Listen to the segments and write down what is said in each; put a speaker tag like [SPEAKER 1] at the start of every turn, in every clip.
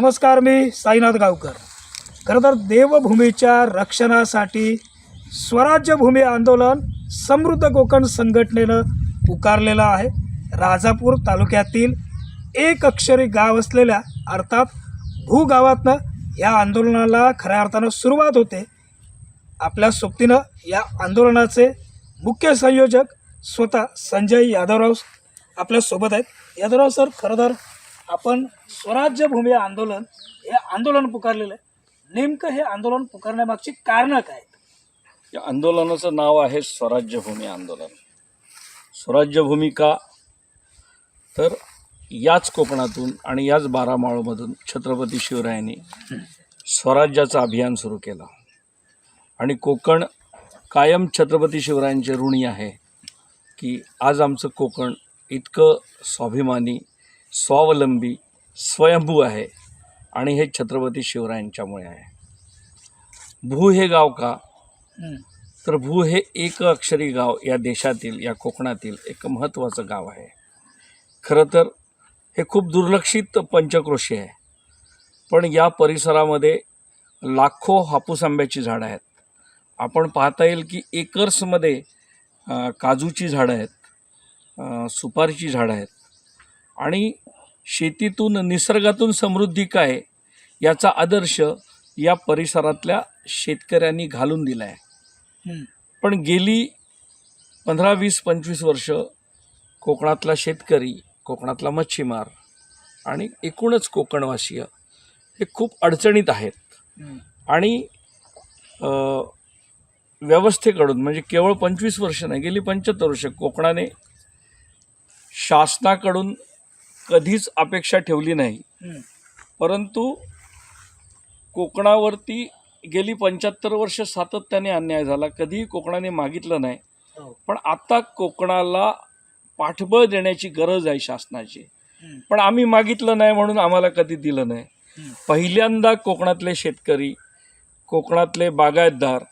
[SPEAKER 1] नमस्कार मी साईनाथ गावकर. खरं तर देवभूमीच्या रक्षणासाठी स्वराज्यभूमी आंदोलन समृद्ध कोकण संघटनेनं पुकारलेलं आहे. राजापूर तालुक्यातील एक अक्षरी गाव असलेल्या अर्थात भूगावातनं या आंदोलनाला खऱ्या अर्थानं सुरुवात होते. आपल्या सोबतीनं या आंदोलनाचे मुख्य संयोजक स्वतः संजय यादवराव आपल्यासोबत आहेत. यादवराव सर खरं तर आपण स्वराज्य भूमी आंदोलन हे आंदोलन पुकारलेलं आहे. नेमकं हे आंदोलन पुकारण्यामागची कारणं काय आहेत?
[SPEAKER 2] या आंदोलनाचं नाव आहे स्वराज्यभूमी आंदोलन. स्वराज्यभूमी का? तर याच कोकणातून आणि याच बारामाळमधून छत्रपती शिवरायांनी स्वराज्याचं अभियान सुरू केलं. आणि कोकण कायम छत्रपती शिवरायांचे ऋणी आहे की आज आमचं कोकण इतकं स्वाभिमानी स्वावलंबी स्वयंभू आहे आणि हे छत्रपती शिवरायांच्यामुळे आहे. भू हे गाव का? तर भू हे एक अक्षरी गाव या देशातील या कोकणातील एक महत्त्वाचं गाव आहे. खरं तर हे खूप दुर्लक्षित पंचक्रोशी आहे. पण या परिसरामध्ये लाखो हापूस आंब्याची झाडं आहेत. आपण पाहता येईल की एकर्समध्ये काजूची झाडं आहेत सुपारीची झाडं आहेत. आणि शेतीतून निसर्गातून समृद्धी काय याचा आदर्श या परिसरातल्या शेतकऱ्यांनी घालून दिला आहे पण गेली पंधरा वीस पंचवीस वर्ष कोकणातला शेतकरी कोकणातला मच्छीमार आणि एकूणच कोकणवासीय हे खूप अडचणीत आहेत. आणि व्यवस्थेकडून म्हणजे केवळ पंचवीस वर्ष नाही गेली पंच्याहत्तर वर्ष कोकणाने शासनाकडून कधीच अपेक्षा ठेवली नाही. परंतु कोकणावरती गेली पंच्याहत्तर वर्ष सातत्याने अन्याय झाला. कधीही कोकणाने मागितलं नाही.
[SPEAKER 1] हो,
[SPEAKER 2] पण आता कोकणाला पाठबळ देण्याची गरज आहे शासनाची. पण आम्ही मागितलं नाही म्हणून आम्हाला कधी दिलं नाही. पहिल्यांदा कोकणातले शेतकरी कोकणातले बागायतदार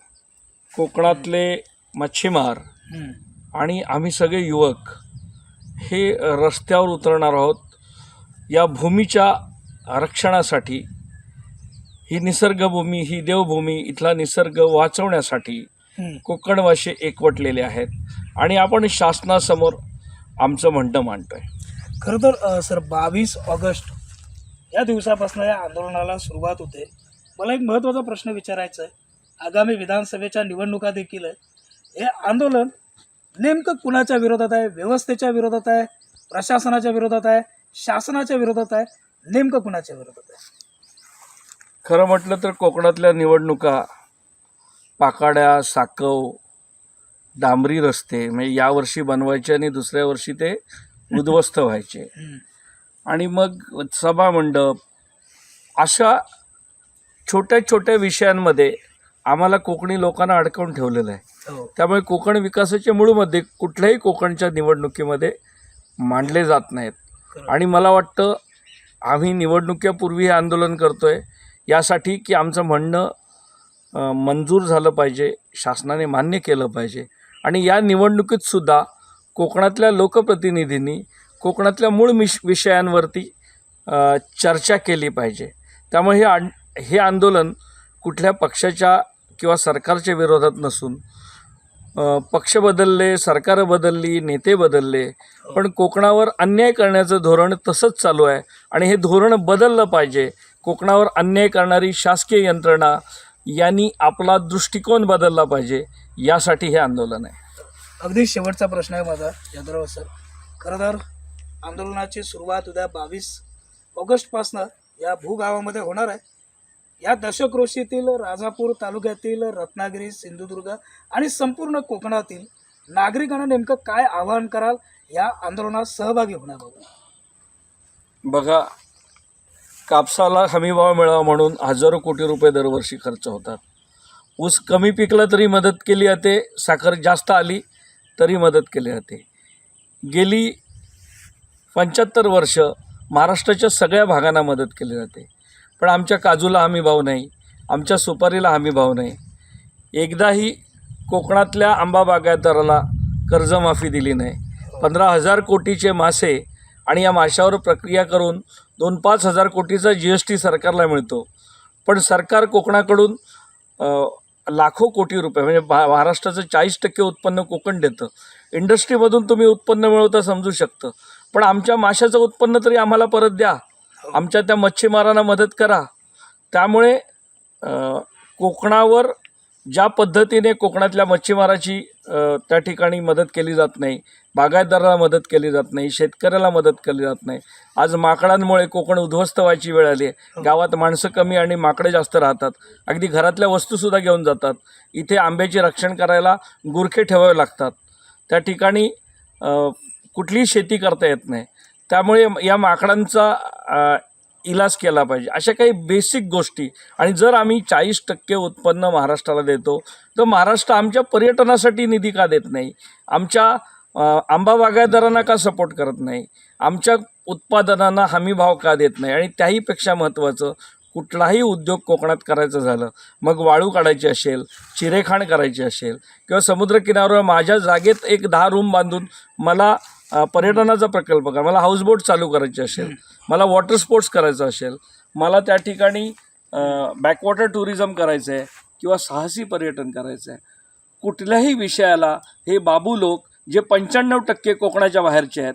[SPEAKER 2] कोकणातले मच्छीमार आणि आम्ही सगळे युवक हे रस्त्यावर उतरणार आहोत. या भूमीच्या रक्षणासाठी ही निसर्गभूमी ही देवभूमी इथला निसर्ग वाचवण्यासाठी. कोकणवासी एकवटलेले आहेत. आणि आपण शासनासमोर आमचं म्हणणं मांडतोय.
[SPEAKER 1] खरं तर सर बावीस ऑगस्ट या दिवसापासून या आंदोलनाला सुरुवात होते. मला एक महत्त्वाचा प्रश्न विचारायचा आहे. आगामी विधानसभेच्या निवडणुका देखील आहे हे आंदोलन नेमकं कुणाच्या विरोधात आहे? व्यवस्थेच्या विरोधात आहे? प्रशासनाच्या विरोधात आहे? शासनाच्या विरोधात आहे नेमकं कुणाच्या विरोधात आहे?
[SPEAKER 2] खरं म्हटलं तर कोकणातल्या निवडणुका पाकाड्या साकव डांबरी रस्ते म्हणजे यावर्षी बनवायचे आणि दुसऱ्या वर्षी ते उद्ध्वस्त व्हायचे. आणि मग सभामंडप अशा छोट्या छोट्या विषयांमध्ये आम्हाला कोकणी लोकांना अडकवून ठेवलेलं आहे.
[SPEAKER 1] हो.
[SPEAKER 2] त्यामुळे कोकण विकासाचे मूळमध्ये कुठल्याही कोकणच्या निवडणुकीमध्ये मांडले जात नाहीत. आणि मला वाटतं आम्ही निवडणुकीपूर्वी हे आंदोलन करतो आहे यासाठी की आमचं म्हणणं मंजूर झालं पाहिजे शासनाने मान्य केलं पाहिजे. आणि या निवडणुकीतसुद्धा कोकणातल्या लोकप्रतिनिधींनी कोकणातल्या मूळ मिश विषयांवरती चर्चा केली पाहिजे. त्यामुळे हे आ हे आंदोलन कुठल्या पक्षाच्या किंवा सरकारच्या विरोधात नसून पक्ष बदलले सरकार बदलली नेते बदलले पण कोकणावर अन्याय करण्याचं धोरण तसंच चालू आहे. आणि हे धोरण बदललं पाहिजे. कोकणावर अन्याय करणारी शासकीय यंत्रणा यांनी आपला दृष्टिकोन बदलला पाहिजे. यासाठी हे आंदोलन आहे.
[SPEAKER 1] अगदी शेवटचा प्रश्न आहे माझा यादव सर. खरं तर आंदोलनाची सुरुवात उद्या बावीस ऑगस्टपासनं या भूगावामध्ये होणार आहे. या दशक्रोशीतील राजापूर तालुक्यातील रत्नागिरी सिंधुदुर्ग आणि संपूर्ण कोकणातील नागरिकांना नेमकं काय आवाहन कराल या आंदोलनात सहभागी होण्याबाबत?
[SPEAKER 2] बघा कापसाला हमीभाव मिळावा म्हणून हजारो कोटी रुपये दरवर्षी खर्च होतात. ऊस कमी पिकला तरी मदत केली जाते साखर जास्त आली तरी मदत केली जाते. गेली पंच्याहत्तर वर्ष महाराष्ट्राच्या सगळ्या भागांना मदत केली जाते. पण आमच्या काजूला हमी भाव नाही. आमच्या सुपारीला हमी भाव नाही. एकदाही कोकणातल्या आंबा बागायतदाराला कर्जमाफी दिली नाही. पंधरा हजार कोटीचे मासे आणि या माशावर प्रक्रिया करून दोन पाच हजार कोटीचा जी एस टी सरकारला मिळतो. पण सरकार कोकणाकडून लाखो कोटी रुपये म्हणजे भा महाराष्ट्राचं चाळीस टक्के उत्पन्न कोकण देतं. इंडस्ट्रीमधून तुम्ही उत्पन्न मिळवता समजू शकतं. पण आमच्या माशाचं उत्पन्न तरी आम्हाला परत द्या. आमच्या त्या मच्छीमारांना मदत करा. त्यामुळे कोकणावर ज्या पद्धतीने कोकणातल्या मच्छीमाराची त्या ठिकाणी मदत केली जात नाही बागायतदाराला मदत केली जात नाही शेतकऱ्याला मदत केली जात नाही आज माकडांमुळे कोकण उद्ध्वस्त व्हायची वेळ आली आहे. गावात माणसं कमी आणि माकडे जास्त राहतात. अगदी घरातल्या वस्तूसुद्धा घेऊन जातात. इथे आंब्याचे रक्षण करायला गुरखे ठेवावे लागतात. त्या ठिकाणी कुठलीही शेती करता येत नाही. त्यामुळे या माकडांचा इलाज केला पाहिजे. अशा काही बेसिक गोष्टी. आणि जर आम्ही चाळीस टक्के उत्पन्न महाराष्ट्राला देतो तर महाराष्ट्र आमच्या पर्यटनासाठी निधी का देत नाही? आमच्या आंबा बागायतदारांना का सपोर्ट करत नाही? आमच्या उत्पादनांना हमी भाव का देत नाही? आणि त्याहीपेक्षा महत्त्वाचं कुठलाही उद्योग कोकणात करायचं झालं मग वाळू काढायची असेल चिरेखाण करायची असेल किंवा समुद्रकिनाऱ्यावर माझ्या जागेत एक दहा रूम बांधून मला पर्यटनाचा प्रकल्प करा. मला हाऊसबोट चालू करायची असेल मला वॉटर स्पोर्ट्स करायचं असेल मला त्या ठिकाणी बॅकवॉटर टुरिझम करायचं आहे किंवा साहसी पर्यटन करायचं आहे कुठल्याही विषयाला हे बाबू लोक जे पंच्याण्णव टक्के कोकणाच्या बाहेरचे आहेत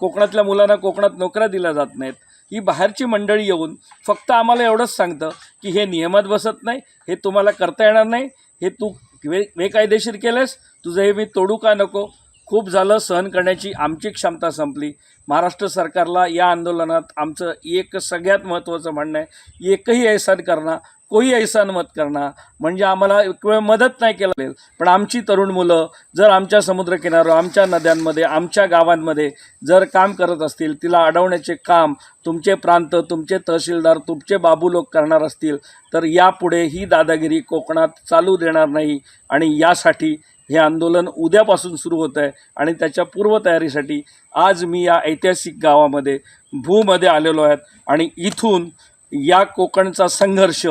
[SPEAKER 2] कोकणातल्या मुलांना कोकणात नोकऱ्या दिल्या जात नाहीत ही बाहेरची मंडळी येऊन फक्त आम्हाला एवढंच सांगतं की हे नियमात बसत नाही हे तुम्हाला करता येणार नाही हे तू वे बेकायदेशीर केलंस तुझं हे मी तोडू का नको खूप झालं सहन करण्याची आमची क्षमता संपली. महाराष्ट्र सरकारला या आंदोलनात आमचं एक सगळ्यात महत्त्वाचं म्हणणं आहे एकही ऐसान करणं कोई ऐसान मत करणार म्हणजे आम्हाला एक वेळ मदत नाही केला. जाईल पण आमची तरुण मुलं जर आमच्या समुद्रकिनाऱ्यावर आमच्या नद्यांमध्ये आमच्या गावांमध्ये जर काम करत असतील तिला अडवण्याचे काम तुमचे प्रांत तुमचे तहसीलदार तुमचे बाबू लोक करणार असतील तर यापुढे ही दादागिरी कोकणात चालू देणार नाही. आणि यासाठी हे आंदोलन उद्यापासून सुरू होत आहे आणि त्याच्या पूर्वतयारीसाठी आज मी या ऐतिहासिक गावामध्ये भूमध्ये आलेलो आहेत आणि इथून या कोकणचा संघर्ष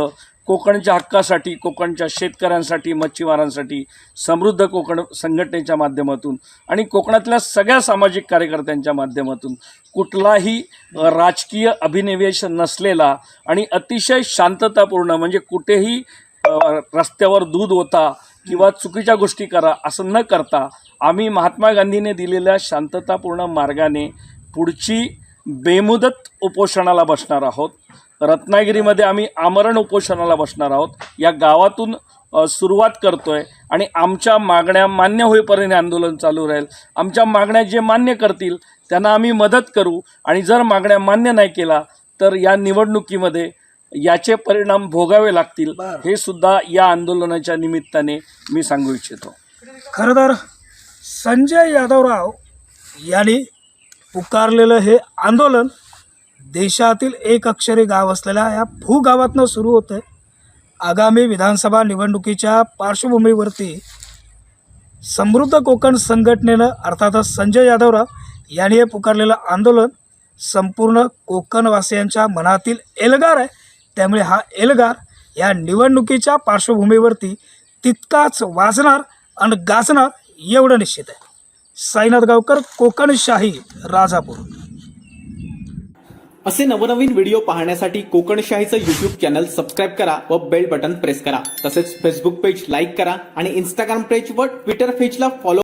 [SPEAKER 2] कोकणच्या हक्कासाठी कोकणच्या शेतकऱ्यांसाठी मच्छीमारांसाठी समृद्ध कोकण संघटनेच्या माध्यमातून आणि कोकणातल्या सगळ्या सामाजिक कार्यकर्त्यांच्या माध्यमातून कुठलाही राजकीय अभिनिवेश नसलेला आणि अतिशय शांततापूर्ण म्हणजे कुठेही रस्त्यावर दूध होता किंवा चुकीच्या गोष्टी करा असं न करता आम्ही महात्मा गांधीने दिलेल्या शांततापूर्ण मार्गाने पुढची बेमुदत उपोषणाला बसणार आहोत. रत्नागिरीमध्ये आम्ही आमरण उपोषणाला बसणार आहोत. या गावातून सुरुवात करतो आहे आणि आमच्या मागण्या मान्य होईपर्यंत आंदोलन चालू राहील. आमच्या मागण्या जे मान्य करतील त्यांना आम्ही मदत करू आणि जर मागण्या मान्य नाही केला तर या निवडणुकीमध्ये याचे परिणाम भोगावे लागतील. हे सुद्धा या आंदोलनाच्या निमित्ताने मी सांगू इच्छितो.
[SPEAKER 1] खरं तर संजय यादवराव यांनी पुकारलेलं हे आंदोलन देशातील एक अक्षरी गाव असलेल्या या भूगावातनं सुरू होतं आहे आगामी विधानसभा निवडणुकीच्या पार्श्वभूमीवरती समृद्ध कोकण संघटनेनं अर्थातच संजय यादवराव यांनी हे पुकारलेलं आंदोलन संपूर्ण कोकणवासियांच्या मनातील एल्गार आहे. त्यामुळे हा एल्गार या निवडणुकीच्या पार्श्वभूमीवरती तितकाच वाजणार आणि गाजणार एवढं निश्चित आहे. साईनाथ गावकर कोकणशाही राजापूर.
[SPEAKER 3] असे नवनवीन व्हिडिओ पाहण्यासाठी कोकणशाहीचं यूट्यूब चॅनल सबस्क्राईब करा व बेल बटन प्रेस करा. तसेच फेसबुक पेज लाईक करा आणि इंस्टाग्राम पेज व ट्विटर पेजला फॉलो